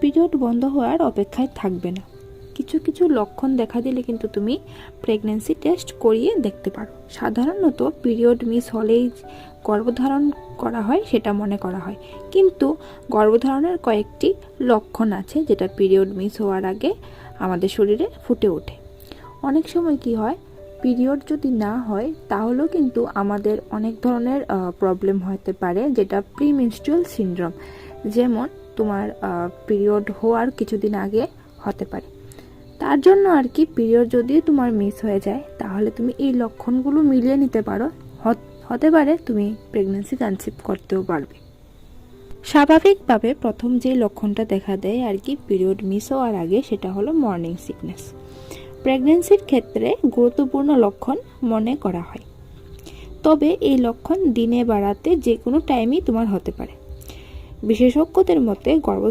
Period বন্ধ হওয়ার অপেক্ষায় থাকবে না। কিছু কিছু লক্ষণ দেখা দিলে কিন্তু তুমি প্রেগনেন্সি টেস্ট করিয়ে দেখতে পারো। সাধারণত পিরিয়ড মিস হলেই গর্ভধারণ করা হয়, সেটা মনে করা হয়। কিন্তু গর্ভধারণের কয়েকটি লক্ষণ আছে যেটা পিরিয়ড মিস হওয়ার আগে আমাদের শরীরে ফুটে ওঠে। অনেক সময় কি হয়, পিরিয়ড যদি না হয়, তাহলেও কিন্তু আমাদের অনেক ধরনের প্রবলেম হতে পারে, যেটা প্রিমিনস্ট্রুয়াল সিনড্রোম যেমন তোমার পিরিয়ড হওয়ার কিছুদিন আগে হতে পারে। তার জন্য আর কি পিরিয়ড যদি তোমার মিস হয়ে যায়, তাহলে তুমি এই লক্ষণগুলো মিলিয়ে নিতে পারো। হত- পারে তুমি প্রেগনেন্সি কনসিভ করতেও পারবে। স্বাভাবিকভাবে প্রথম যে লক্ষণটা দেখা দেয় আর কি পিরিয়ড মিস হওয়ার আগে, সেটা হলো মর্নিং সিকনেস প্রেগনেন্সির ক্ষেত্রে গুরুত্বপূর্ণ লক্ষণ মনে করা হয়। তবে এই লক্ষণ দিনে বাড়াতে যে কোনো টাইমই তোমার হতে পারে। বিশেষজ্ঞদের মতে গর্ভ